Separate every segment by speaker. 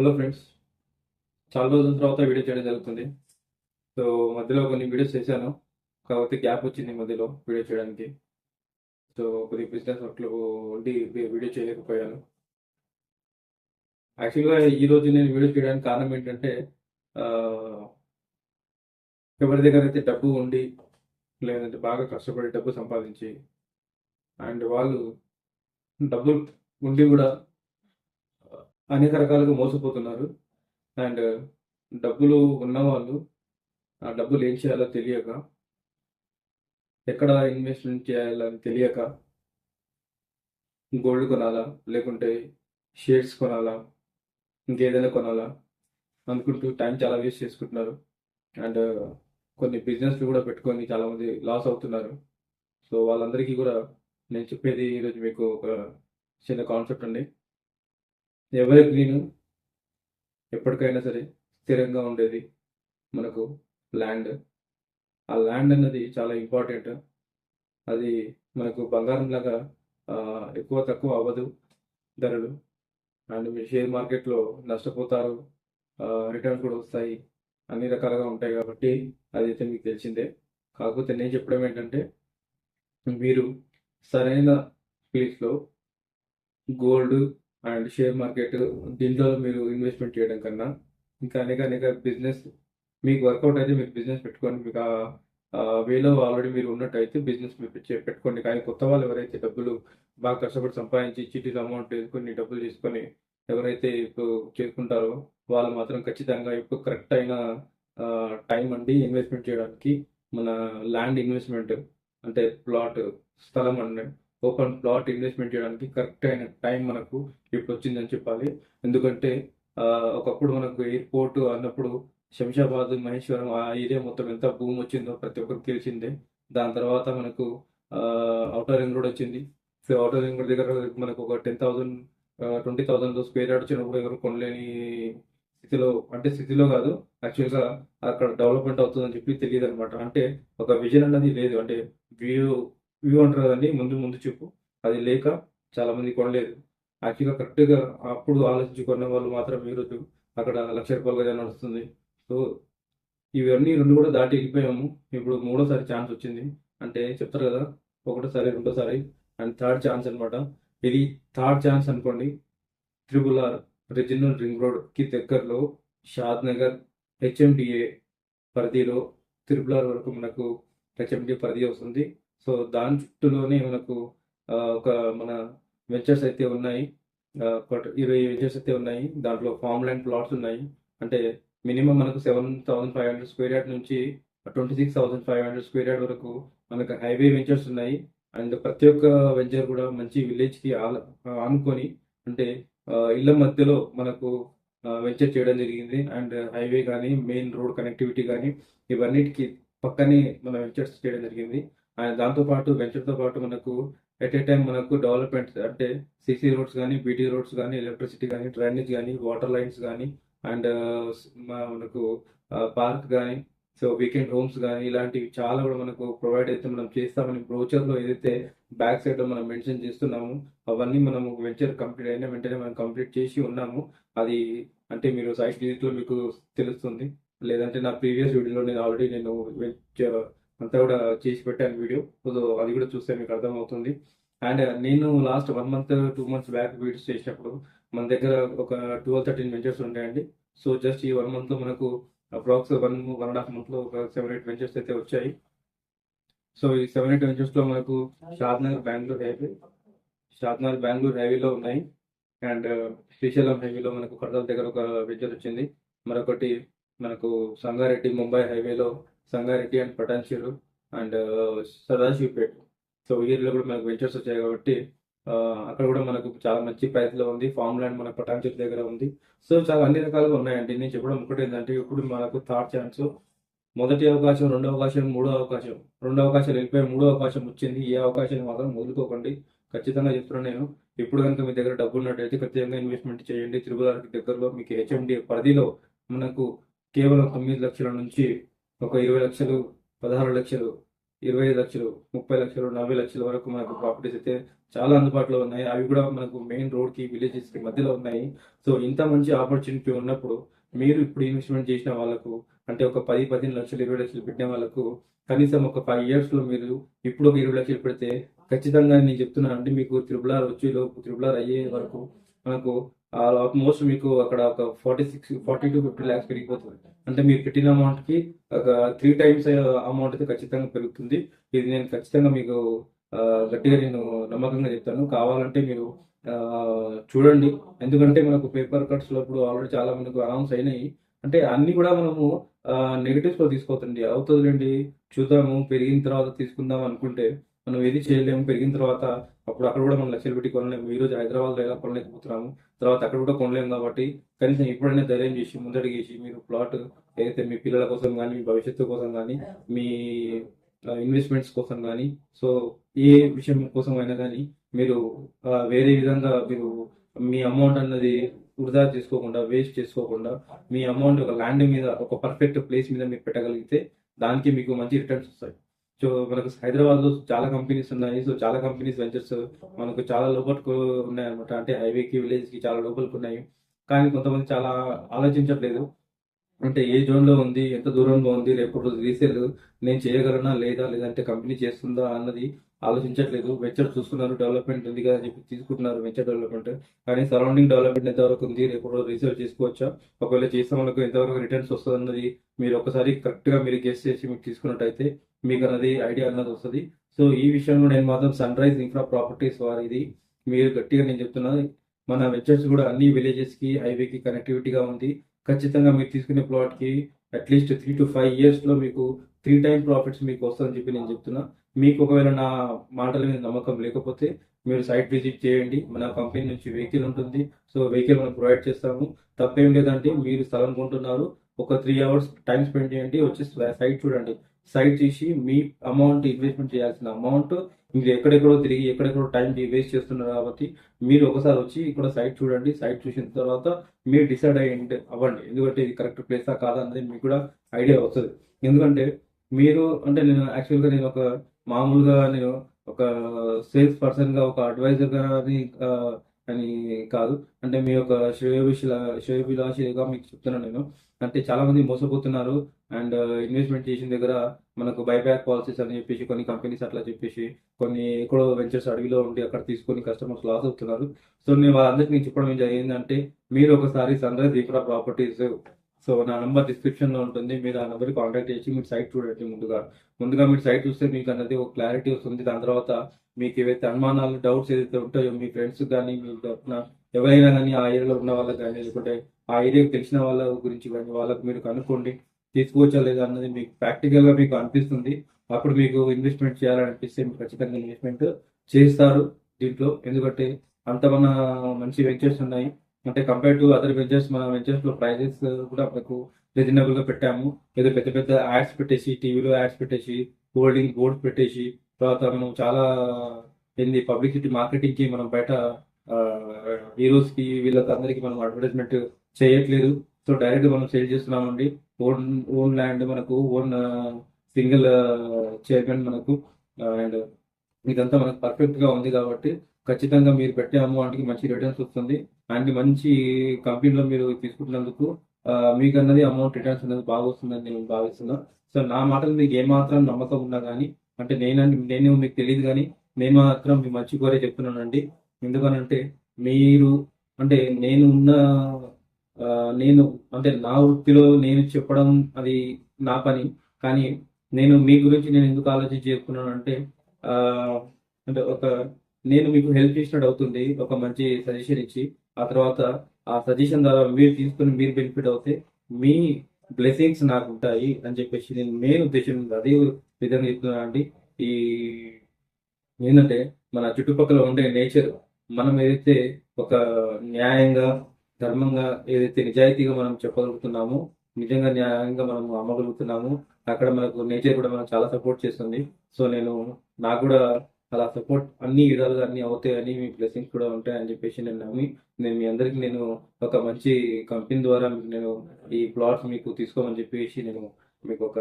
Speaker 1: Hello friends చాలా రోజుల తర్వాత వీడియో చేయడం జరుగుతుంది. సో మధ్యలో కొన్ని వీడియోస్ చేశాను. కాకపోతే గ్యాప్ వచ్చింది మధ్యలో వీడియో చేయడానికి. సో కొద్ది బిజినెస్ వర్క్లో ఉండి వీడియో చేయలేకపోయాను. యాక్చువల్గా ఈ రోజు నేను వీడియో చేయడానికి కారణం ఏంటంటే ఎవరి దగ్గర అయితే డబ్బు ఉండి లేదంటే బాగా కష్టపడి డబ్బు సంపాదించి అండ్ వాళ్ళు డబ్బులు ఉండి కూడా అనేక రకాలుగా మోసపోతున్నారు. అండ్ డబ్బులు ఉన్నవాళ్ళు ఆ డబ్బులు ఏం చేయాలో తెలియక ఎక్కడ ఇన్వెస్ట్మెంట్ చేయాలని తెలియక గోల్డ్ కొనాలా లేకుంటే షేర్స్ కొనాలా ఇంకేదైనా కొనాలా అనుకుంటూ టైం చాలా వేస్ట్ చేసుకుంటున్నారు. అండ్ కొన్ని బిజినెస్లు కూడా పెట్టుకొని చాలామంది లాస్ అవుతున్నారు. సో వాళ్ళందరికీ కూడా నేను చెప్పేది ఈరోజు మీకు ఒక చిన్న కాన్సెప్ట్ అండి. ఎవరి గ్రీన్ ఎప్పటికైనా సరే స్థిరంగా ఉండేది మనకు ల్యాండ్ ఆ ల్యాండ్ అన్నది చాలా ఇంపార్టెంట్ అది మనకు బంగారం లాగా ఎక్కువ తక్కువ అవ్వదు. ధరలు. అండ్ మీరు షేర్ మార్కెట్లో నష్టపోతారు. రిటర్న్స్ కూడా వస్తాయి. అన్ని రకాలుగా ఉంటాయి కాబట్టి అది అయితే మీకు తెలిసిందే. కాకపోతే నేను చెప్పడం ఏంటంటే మీరు సరైన ప్లేస్లో గోల్డ్ అండ్ షేర్ మార్కెట్ దీంట్లో మీరు ఇన్వెస్ట్మెంట్ చేయడం కన్నా ఇంకా అనేక అనేక బిజినెస్ మీకు వర్కౌట్ అయితే మీరు బిజినెస్ పెట్టుకోండి మీకు ఆ వేలో ఆల్రెడీ మీరు ఉన్నట్టయితే బిజినెస్ మీరు పెట్టుకోండి. కానీ కొత్త వాళ్ళు ఎవరైతే డబ్బులు బాగా కష్టపడి సంపాదించి చిట్టి అమౌంట్ వేసుకొని డబ్బులు తీసుకొని ఎవరైతే ఇప్పుడు చేసుకుంటారో వాళ్ళు మాత్రం ఖచ్చితంగా ఇప్పుడు కరెక్ట్ అయిన టైం అండి ఇన్వెస్ట్మెంట్ చేయడానికి. మన ల్యాండ్ ఇన్వెస్ట్మెంట్ అంటే ప్లాట్ స్థలం అండి. ఓపెన్ ప్లాట్ ఇన్వెస్ట్మెంట్ చేయడానికి కరెక్ట్ అయిన టైం మనకు ఇప్పుడు వచ్చిందని చెప్పాలి. ఎందుకంటే ఒకప్పుడు మనకు ఎయిర్పోర్ట్ అన్నప్పుడు శంషాబాద్ మహేశ్వరం ఆ ఏరియా మొత్తం ఎంత భూమి వచ్చిందో ప్రతి ఒక్కరికి తెలిసిందే. దాని తర్వాత మనకు అవుటర్ రింగ్ రోడ్ వచ్చింది. సో అవుటర్ రింగ్ రోడ్ దగ్గర మనకు ఒక ten thousand twenty thousand square yard వచ్చినప్పుడు ఎవరు కొనలేని స్థితిలో అంటే స్థితిలో కాదు. యాక్చువల్గా అక్కడ డెవలప్మెంట్ అవుతుందని చెప్పి తెలియదు అనమాట అంటే ఒక విజన్ అనేది లేదు. అంటే వ్యూ వ్యూ అంటారు కదండి ముందు ముందు చెప్పు. అది లేక చాలా మంది కొనలేదు. యాక్చువల్గా కరెక్ట్గా అప్పుడు ఆలోచించుకున్న వాళ్ళు మాత్రం ఈరోజు అక్కడ లక్ష రూపాయలుగా నడుస్తుంది. సో ఇవన్నీ రెండు కూడా దాటి వెళ్ళిపోయాము. ఇప్పుడు మూడోసారి ఛాన్స్ వచ్చింది. అంటే చెప్తారు కదా ఒకటోసారి రెండోసారి అండ్ థర్డ్ ఛాన్స్ అనమాట ఇది థర్డ్ ఛాన్స్ అనుకోండి. త్రిబుల్ ఆర్ రీజనల్ రింగ్ రోడ్కి దగ్గరలో షాద్ నగర్ హెచ్ఎండిఏ పరిధిలో త్రిబుల్ ఆర్ వరకు మనకు హెచ్ఎండిఏ పరిధి వస్తుంది. సో దాని చుట్టూలోనే మనకు ఒక మన వెంచర్స్ అయితే ఉన్నాయి. ఒక ఇరవై వెంచర్స్ అయితే ఉన్నాయి. దాంట్లో ఫామ్ ల్యాండ్ ప్లాట్స్ ఉన్నాయి. అంటే మినిమం మనకు seven thousand five hundred square yard నుంచి twenty six thousand five hundred square yard వరకు మనకు హైవే వెంచర్స్ ఉన్నాయి. అండ్ ప్రతి ఒక్క వెంచర్ కూడా మంచి విలేజ్కి ఆనుకొని అంటే ఇళ్ళ మధ్యలో మనకు వెంచర్ చేయడం జరిగింది. అండ్ హైవే కానీ మెయిన్ రోడ్ కనెక్టివిటీ కానీ ఇవన్నిటికీ పక్కనే మన వెంచర్స్ చేయడం జరిగింది. అండ్ దాంతోపాటు వెంచర్తో పాటు మనకు ఎట్ ఏ టైం మనకు డెవలప్మెంట్ అంటే సిసి రోడ్స్ కానీ బీటీ రోడ్స్ కానీ ఎలక్ట్రిసిటీ కానీ డ్రైనేజ్ కానీ వాటర్ లైన్స్ కానీ అండ్ మనకు పార్క్ కానీ సో వీకెండ్ హోమ్స్ కానీ ఇలాంటివి చాలా కూడా మనకు ప్రొవైడ్ అయితే మనం చేస్తామని బ్రోచర్లో ఏదైతే బ్యాక్ సైడ్లో మనం మెన్షన్ చేస్తున్నాము అవన్నీ మనం వెంచర్ కంప్లీట్ అయిన వెంటనే మనం కంప్లీట్ చేసి ఉన్నాము. అది అంటే మీరు సైట్ విజిట్లో మీకు తెలుస్తుంది. లేదంటే నా ప్రీవియస్ వీడియోలో నేను ఆల్రెడీ నేను వెంచర్ అంతా కూడా చేసి పెట్టాను వీడియో. సో అది కూడా చూస్తే మీకు అర్థమవుతుంది. అండ్ నేను last one month two months back videos చేసినప్పుడు మన దగ్గర ఒక ట్వెల్వ్ థర్టీన్ వెంచర్స్ ఉంటాయండి. సో జస్ట్ ఈ వన్ మంత్లో మనకు approx one one and half మంత్లో ఒక సెవెన్ ఎయిట్ వెంచర్స్ అయితే వచ్చాయి. సో ఈ సెవెన్ ఎయిట్ వెంచర్స్లో మనకు షాద్నగర్ బెంగళూరు హైవే షాద్నగర్ బెంగళూరు హైవేలో ఉన్నాయి. అండ్ శ్రీశైలం హైవేలో మనకు కడతాల దగ్గర ఒక వెంచర్ వచ్చింది. మరొకటి మనకు సంగారెడ్డి ముంబై హైవేలో Sangareddy and Patancheru and Sadasivpet so ఏరియాలో కూడా మనకు వెంచర్స్ వచ్చాయి కాబట్టి అక్కడ కూడా మనకు చాలా మంచి ప్రైస్ ఉంది. ఫామ్ ల్యాండ్ మన పటాన్చేరు దగ్గర ఉంది. సో చాలా అన్ని రకాలుగా ఉన్నాయండి. నేను చెప్పడం ఒకటి ఏంటంటే ఇప్పుడు మనకు థర్డ్ ఛాన్స్ మొదటి అవకాశం రెండో అవకాశం మూడో అవకాశం రెండో అవకాశం వెళ్ళిపోయి మూడో అవకాశం వచ్చింది. ఏ అవకాశం మాత్రం వదులుకోకండి. ఖచ్చితంగా చెప్తున్నాను నేను. ఇప్పుడు కనుక మీ దగ్గర డబ్బు ఉన్నట్టయితే ఖచ్చితంగా ఇన్వెస్ట్మెంట్ చేయండి. త్రిపులార్కి దగ్గరలో మీకు హెచ్ఎండి పరిధిలో మనకు కేవలం తొమ్మిది లక్షల నుంచి ఒక ఇరవై లక్షలు పదహారు లక్షలు ఇరవై ఐదు లక్షలు ముప్పై లక్షలు నలభై లక్షల వరకు మనకు ప్రాపర్టీస్ అయితే చాలా అందుబాటులో ఉన్నాయి. అవి కూడా మనకు మెయిన్ రోడ్కి విలేజెస్కి మధ్యలో ఉన్నాయి. సో ఇంత మంచి ఆపర్చునిటీ ఉన్నప్పుడు మీరు ఇప్పుడు ఇన్వెస్ట్మెంట్ చేసిన వాళ్ళకు అంటే ఒక పది పదిహేను లక్షలు ఇరవై లక్షలు పెట్టిన వాళ్ళకు కనీసం ఒక ఫైవ్ ఇయర్స్లో మీరు ఇప్పుడు ఒక ఇరవై లక్షలు పెడితే ఖచ్చితంగా నేను చెప్తున్నాను. అంటే మీకు త్రిబుల్ ఆర్ వచ్చే లోపు అయ్యే వరకు మనకు ఆల్మోస్ట్ మీకు అక్కడ ఒక forty six forty two fifty lakhs పెరిగిపోతుంది. అంటే మీరు పెట్టిన అమౌంట్కి ఒక త్రీ టైమ్స్ అమౌంట్ అయితే ఖచ్చితంగా పెరుగుతుంది. ఇది నేను ఖచ్చితంగా మీకు గట్టిగా నేను నమ్మకంగా చెప్తాను. కావాలంటే మీరు చూడండి. ఎందుకంటే మనకు పేపర్ కట్స్లో ఇప్పుడు ఆల్రెడీ చాలా మనకు అనౌన్స్ అయినాయి. అంటే అన్ని కూడా మనము నెగటివ్స్లో తీసుకోవద్దండి. అవుతుందిలేండి. చూద్దాము. పెరిగిన తర్వాత తీసుకుందాం అనుకుంటే మనం ఏది చేయలేము. పెరిగిన తర్వాత అప్పుడు అక్కడ కూడా మనం లక్షలు పెట్టి కొనలేము. ఈరోజు రోజు హైదరాబాద్ లేదా ఎలా కొనలేకపోతున్నాము? తర్వాత అక్కడ కూడా కొనలేము కాబట్టి కనీసం ఇప్పుడైనా ధైర్యం చేసి ముందడిగేసి మీరు ప్లాట్ ఏదైతే మీ పిల్లల కోసం కానీ మీ భవిష్యత్తు కోసం కానీ మీ ఇన్వెస్ట్మెంట్స్ కోసం కానీ సో ఏ విషయం కోసం అయినా కానీ మీరు వేరే విధంగా మీరు మీ అమౌంట్ అన్నది వృధా చేసుకోకుండా వేస్ట్ చేసుకోకుండా మీ అమౌంట్ ఒక ల్యాండ్ మీద ఒక పర్ఫెక్ట్ ప్లేస్ మీద మీరు పెట్టగలిగితే దానికి మీకు మంచి రిటర్న్స్ వస్తాయి. సో మనకు హైదరాబాద్లో చాలా కంపెనీస్ ఉన్నాయి. సో చాలా కంపెనీస్ వెంచర్స్ మనకు చాలా లోపలకు ఉన్నాయి అనమాట అంటే హైవేకి విలేజ్కి చాలా లోపలికి ఉన్నాయి. కానీ కొంతమంది చాలా ఆలోచించట్లేదు. అంటే ఏ జోన్లో ఉంది ఎంత దూరంలో ఉంది రేపు రీసేల్ నేను చేయగలనా లేదా లేదంటే కంపెనీ చేస్తుందా అన్నది ఆలోచించట్లేదు. వెంచర్ చూస్తున్నారు డెవలప్మెంట్ ఉంది కదా అని చెప్పి తీసుకుంటున్నారు వెంచర్ డెవలప్మెంట్ కానీ సరౌండింగ్ డెవలప్మెంట్ ఎంతవరకు ఉంది? రేపు రీసెర్చ్ చేసుకోవచ్చా? ఒకవేళ చేసిన మనకు ఎంతవరకు రిటర్న్స్ వస్తుంది అన్నది మీరు ఒకసారి కరెక్ట్గా మీరు గెస్ట్ చేసి మీకు తీసుకున్నట్టయితే మీకు అన్నది ఐడియా అన్నది వస్తుంది. సో ఈ విషయంలో నేను మాత్రం సన్ రైజ్ ఇన్ఫ్రా ప్రాపర్టీస్ వారిది. మీరు గట్టిగా నేను చెప్తున్నాను మన వెంచర్స్ కూడా అన్ని విలేజెస్కి హైవే కి కనెక్టివిటీగా ఉంది. ఖచ్చితంగా మీరు తీసుకునే ప్లాట్కి at least three to five ఇయర్స్లో మీకు త్రీ టైమ్ ప్రాఫిట్స్ మీకు వస్తుందని చెప్పి నేను చెప్తున్నా. మీకు ఒకవేళ నా మాటల మీద నమ్మకం లేకపోతే మీరు సైట్ విజిట్ చేయండి. మన కంపెనీ నుంచి వెహికల్ ఉంటుంది. సో వెహికల్ మనం ప్రొవైడ్ చేస్తాము. తప్పేం లేదంటే మీరు స్థలం కొంటున్నారు. ఒక త్రీ అవర్స్ టైం స్పెండ్ చేయండి. వచ్చి సైట్ చూడండి. సైట్ చేసి మీ అమౌంట్ ఇన్వెస్ట్మెంట్ చేయాల్సిన అమౌంట్ మీరు ఎక్కడెక్కడో తిరిగి ఎక్కడెక్కడో టైం వేస్ట్ చేస్తున్నారు కాబట్టి మీరు ఒకసారి వచ్చి ఇక్కడ సైట్ చూడండి. సైట్ చూసిన తర్వాత మీరు డిసైడ్ అయ్యండి అవ్వండి. ఎందుకంటే ఇది కరెక్ట్ ప్లేసా కాదా అనేది మీకు కూడా ఐడియా వస్తుంది. ఎందుకంటే మీరు అంటే నేను యాక్చువల్గా నేను ఒక మామూలుగా నేను ఒక సేల్స్ పర్సన్గా ఒక అడ్వైజర్గా అని అని కాదు. అంటే మీ యొక్క శ్రేయోభిష శ్రేయోభిలాషిగా మీకు చెప్తున్నాను నేను. అంటే చాలా మంది మోసపోతున్నారు. అండ్ ఇన్వెస్ట్మెంట్ చేసిన దగ్గర మనకు బైబ్యాక్ పాలసీస్ అని చెప్పేసి కొన్ని కంపెనీస్ అట్లా చెప్పేసి కొన్ని ఎక్కడో వెంచర్స్ అడవిలో ఉండి అక్కడ తీసుకొని కస్టమర్స్ లాస్ అవుతున్నారు. సో నేను వాళ్ళందరికీ నేను చెప్పడం ఏంటంటే జరిగిందంటే మీరు ఒకసారి సన్ రైజ్ ప్రాపర్టీస్ సో నా నెంబర్ డిస్క్రిప్షన్లో ఉంటుంది. మీరు ఆ నెంబర్ కాంటాక్ట్ చేసి మీరు సైట్ చూడండి ముందుగా. ముందుగా మీరు సైట్ చూస్తే మీకు అన్నది ఒక క్లారిటీ వస్తుంది. దాని తర్వాత మీకు ఏవైతే అనుమానాలు డౌట్స్ ఏదైతే ఉంటాయో మీ ఫ్రెండ్స్ కానీ మీ ఎవరైనా కానీ ఆ ఏరియాలో ఉన్న వాళ్ళకి కానీ లేకుంటే ఆ ఏరియాకి తెలిసిన వాళ్ళ గురించి కానీ వాళ్ళకి మీరు కనుక్కోండి. తీసుకోవచ్చా లేదా అన్నది మీకు ప్రాక్టికల్గా మీకు అనిపిస్తుంది. అప్పుడు మీకు ఇన్వెస్ట్మెంట్ చేయాలనిపిస్తే మీకు ఖచ్చితంగా ఇన్వెస్ట్మెంట్ చేస్తారు దీంట్లో. ఎందుకంటే అంత మన మంచి వెంచర్స్ ఉన్నాయి. అంటే కంపేర్ టు అదర్ వెంచర్స్ మన వెంచర్స్లో ప్రైజెస్ కూడా మనకు రీజనబుల్గా పెట్టాము. ఏదో పెద్ద పెద్ద యాడ్స్ పెట్టేసి టీవీలో యాడ్స్ పెట్టేసి హోల్డింగ్ బోర్డ్స్ పెట్టేసి తర్వాత మనం చాలా ఏంది పబ్లిసిటీ మార్కెటింగ్కి మనం బయట హీరోస్కి వీళ్ళకి అందరికి మనం అడ్వర్టైజ్మెంట్ చేయట్లేదు. సో డైరెక్ట్ మనం సేల్ చేస్తున్నామండి. ఓన్ ఓన్ ల్యాండ్ మనకు ఓన్ సింగిల్ చైర్మన్ మనకు అండ్ ఇదంతా మనకు పర్ఫెక్ట్గా ఉంది కాబట్టి ఖచ్చితంగా మీరు పెట్టే అమౌంట్కి మంచి రిటర్న్స్ వస్తుంది. అండ్ మంచి కంపెనీలో మీరు తీసుకుంటున్నందుకు మీకు అన్నది అమౌంట్ రిటర్న్స్ అనేది బాగా వస్తుందని నేను భావిస్తున్నా. సో నా మాటలు మీకు ఏమాత్రం నమ్మకం ఉన్నా కానీ అంటే నేను నేను మీకు తెలియదు కానీ నేను మాత్రం మీ మంచి కోరే చెప్తున్నానండి. ఎందుకనంటే మీరు అంటే నేను ఉన్న నేను అంటే నా వృత్తిలో నేను చెప్పడం అది నా పని. కానీ నేను మీ గురించి నేను ఎందుకు ఆలోచించి చెప్తున్నాను అంటే అంటే ఒక నేను మీకు హెల్ప్ చేసినట్టు అవుతుంది ఒక మంచి సజెషన్ ఇచ్చి ఆ తర్వాత ఆ సజెషన్ ద్వారా మీరు తీసుకుని మీరు బెనిఫిట్ అవుతే మీ బ్లెస్సింగ్స్ నాకు ఉంటాయి అని చెప్పేసి నేను మెయిన్ ఉద్దేశం ఉంది. అదే విధంగా చెప్తున్నా అండి ఈ ఏంటంటే మన చుట్టుపక్కల ఉండే నేచర్ మనం ఏదైతే ఒక న్యాయంగా ధర్మంగా ఏదైతే నిజాయితీగా మనం చెప్పగలుగుతున్నామో నిజంగా న్యాయంగా మనం అమ్మగలుగుతున్నాము అక్కడ మనకు నేచర్ కూడా మనకు చాలా సపోర్ట్ చేస్తుంది సో నేను నాకు కూడా అలా సపోర్ట్ అన్ని విధాలుగా అన్ని అవుతాయని మీ బ్లెస్సింగ్స్ కూడా ఉంటాయని చెప్పేసి నేను నమ్మి నేను మీ అందరికి నేను ఒక మంచి కంపెనీ ద్వారా మీకు నేను ఈ ప్లాట్స్ మీకు తీసుకోమని చెప్పేసి నేను మీకు ఒక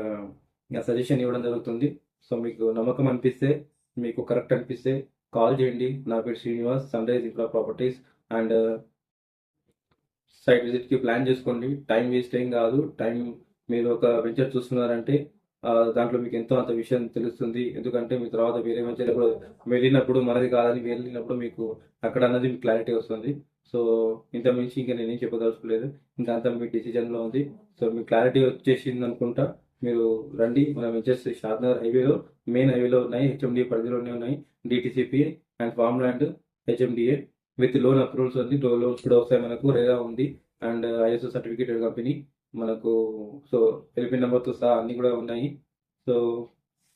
Speaker 1: సజెషన్ ఇవ్వడం జరుగుతుంది. సో మీకు నమ్మకం అనిపిస్తే మీకు కరెక్ట్ అనిపిస్తే కాల్ చేయండి. నా పేరు Srinivas sunrise infra properties and site విజిట్కి plan చేసుకోండి. టైం వేస్ట్ ఏం కాదు. టైం మీరు ఒక వెంచర్ చూస్తున్నారంటే దాంట్లో మీకు ఎంతో అంత విషయం తెలుస్తుంది. ఎందుకంటే మీ తర్వాత వేరే వెంచర్ వెళ్ళినప్పుడు మనది కాదని వెళ్ళినప్పుడు మీకు అక్కడ అన్నది మీకు క్లారిటీ వస్తుంది. సో ఇంత మించి ఇంకా నేనేం చెప్పదలుచుకోలేదు. ఇంకా అంతా మీ డిసిజన్లో ఉంది. సో మీ క్లారిటీ వచ్చేసింది అనుకుంటా. మీరు రండి. మన వెంచర్స్ షాద్నగర్ హైవేలో మెయిన్ హైవేలో ఉన్నాయి. హెచ్ఎండిఏ పరిధిలోనే ఉన్నాయి. DTCP and farm land HMDA with loan approvals ఉంది. లోన్స్ కూడా వస్తాయి మనకు రేగా ఉంది. అండ్ ఐఎస్ఓ సర్టిఫికేట్ కంపెనీ మనకు సో ఎల్పి నెంబర్తో సహా అన్నీ కూడా ఉన్నాయి. సో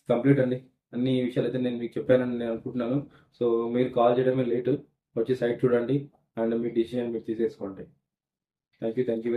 Speaker 1: కంప్లీట్ అండి. అన్ని విషయాలు అయితే నేను మీకు చెప్పానని నేను అనుకుంటున్నాను. సో మీరు కాల్ చేయడమే లేటు. వచ్చి సైట్ చూడండి. అండ్ మీ డిసిషన్ మీరు తీసేసుకోండి. Thank you thank you